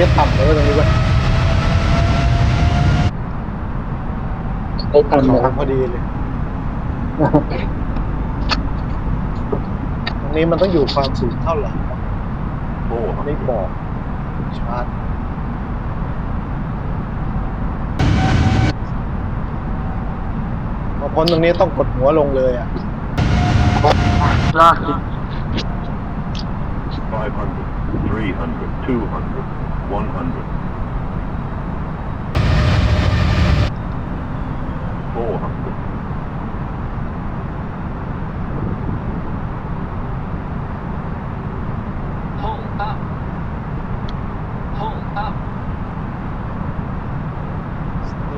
จะต่ำเลยตรงนี้เว้ยได้ตันเลยเขาพอดีเลย ตรงนี้มันต้องอยู่ความสูงเท่าไหร่ไม่ 400. บอกชาร์จพอพ้นตรงนี้ต้องกดหัวลงเลยอะลาก 500. 300. 200. 100. 400.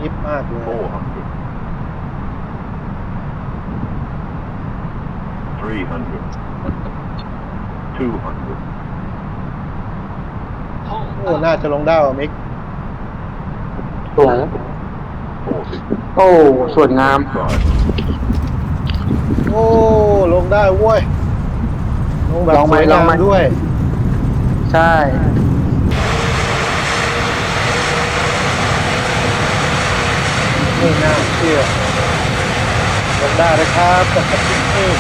นิบมากเลย 400. 300. 200. โอ้ น่าจะลงได้ว่ะมิกสวย 40. โอ้ สวยงามโอ้ ลงได้เว้ย ลงแบบลองสไหมวยลงางมไหม ด้วย ใช่ ไม่น่าเชื่อลงได้นะครับกับกับที่นี่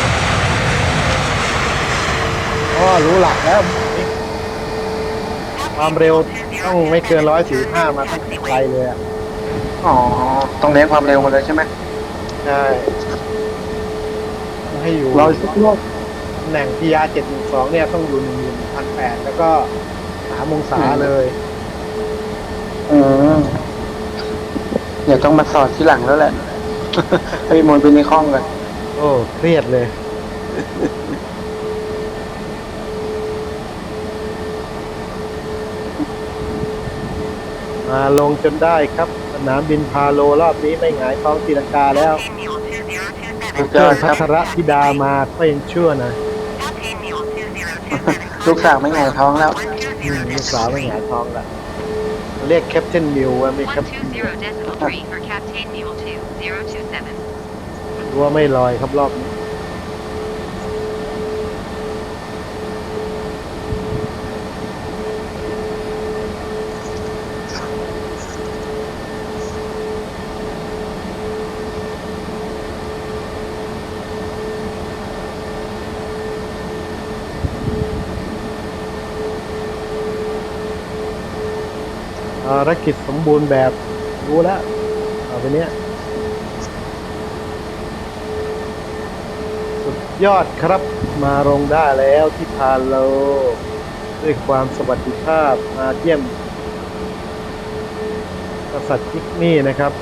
อ๋อรู้หลักแล้วมิกความเร็วต้องไม่เกินร้อยสี่ห้ามาตั้งแต่ไกลเลยอะอ๋อ ต้องเน้นความเร็วมาเลยใช่ไหมใช่ต้องให้อยู่ร้อยสิบโลกตำแหน่ง PR 712เนี่ยต้องอยู่1 1 8 0 0แล้วก็3องศาเลย อืมเดี๋ยวต้องมาสอดที่หลังแล้วแหละให้พี่มนต์ไปในห้องกันโอ้เครียดเลย มาลงจนได้ครับ สนามบินพาโลรอบนี้ไม่หงายท้องตีลังกาแล้วสุดยเกิอดนคพัรับ ทรธิดามาก็ยังชั่วนะลูกสาวไม่ไงายท้องแล้ว อืมลูกสาวไม่หงายท้องละ เรียกแคปเทนมิวว่าไม่ครับ 120 decimal 3 for Captain Mule 2027. รั้วไม่ลอยครับรอบนี้ ภารกิจสมบูรณ์แบบรู้แล้วเอาไปเนี้ยสุดยอดครับมาลงได้แล้วที่พาโลด้วยความสวัสดิภาพมาเยี่ยมกษัตริย์จิกนี่นะครับ